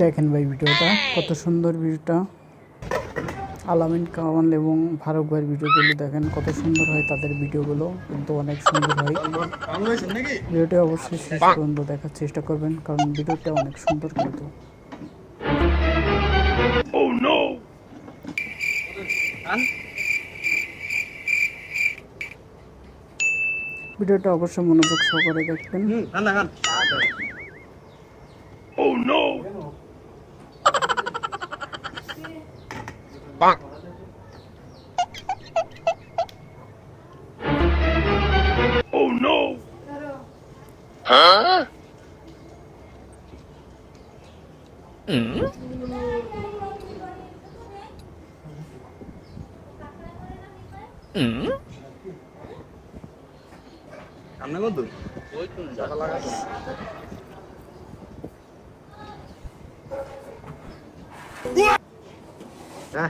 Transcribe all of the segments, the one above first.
দেখেন ভাই ভিডিওটা কত সুন্দর ভিডিওটা। আলামিন কামাল এবং ফারুক ভাইয়ের ভিডিওগুলো দেখেন কত সুন্দর হয় তাদের ভিডিওগুলো কিন্তু অনেক সুন্দর হয়। ভিডিওটা অবশ্যই শেষ পর্যন্ত দেখার চেষ্টা করবেন কারণ ভিডিওটা অনেক সুন্দর কিন্তু। ভিডিওটা অবশ্যই মনোযোগ সহকারে দেখবেন। সামনে কত? তাদের দেখো না, দিন না।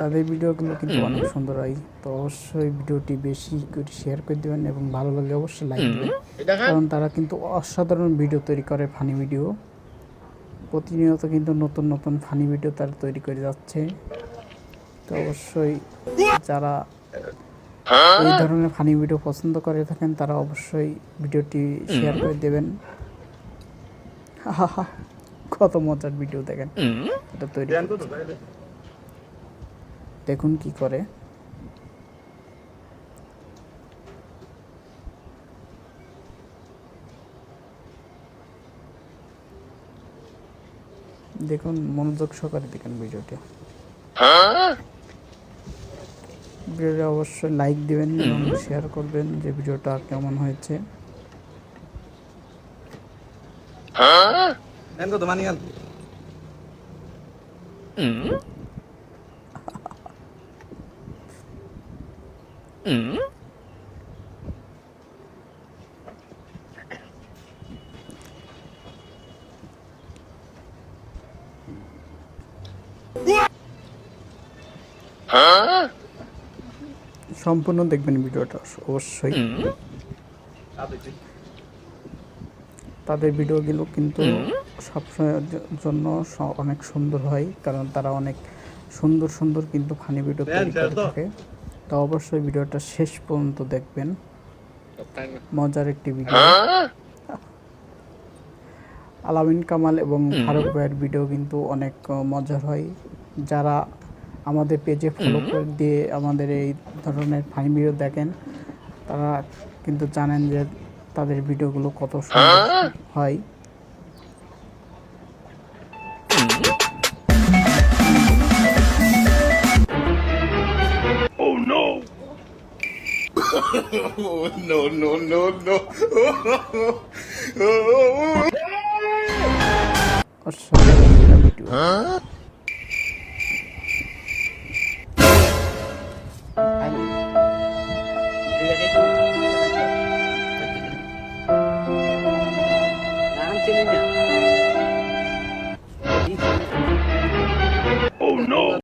তাদের ভিডিওগুলো কিন্তু অনেক সুন্দর হয়। তো অবশ্যই ভিডিওটি বেশি করে শেয়ার করে দেবেন এবং ভালো লাগলে অবশ্যই লাইক দেবেন। কারণ তারা কিন্তু অসাধারণ ভিডিও তৈরি করে ফানি ভিডিও প্রতিনিয়ত কিন্তু নতুন নতুন ফানি ভিডিও তারা তৈরি করে যাচ্ছে। তো অবশ্যই যারা এই ধরনের ফানি ভিডিও পছন্দ করে থাকেন তারা অবশ্যই ভিডিওটি শেয়ার করে দেবেন। কত মজার ভিডিও দেখেন। এটা তৈরি? দেখুন কি করে। দেখুন মনোযোগ সহকারে দেখেন ভিডিওটি ভিডিওটা অবশ্যই লাইক দিবেন এবং শেয়ার করবেন যে ভিডিওটা কেমন হয়েছে। ধ্যান কত মানি গান সম্পূর্ণ দেখবেন ভিডিওটা অবশ্যই। তাদের ভিডিওগুলো কিন্তু সবসময়ের জন্য স- অনেক সুন্দর হয় কারণ তারা অনেক সুন্দর সুন্দর কিন্তু ফানি ভিডিও তৈরি করে থাকে। তো অবশ্যই ভিডিওটা শেষ পর্যন্ত দেখবেন। মজার একটি ভিডিও। আলামিন কামাল এবং ফারুক ভাইয়ের ভিডিও কিন্তু অনেক মজার হয়। যারা আমাদের পেজে ফলো করে দিয়ে আমাদের এই ধরনের ফানি ভিডিও দেখেন তারা কিন্তু জানেন যে তাদের ভিডিওগুলো কত সুন্দর হয়? no, no, no, no. অসাধারণ একটা ভিডিও afternoon.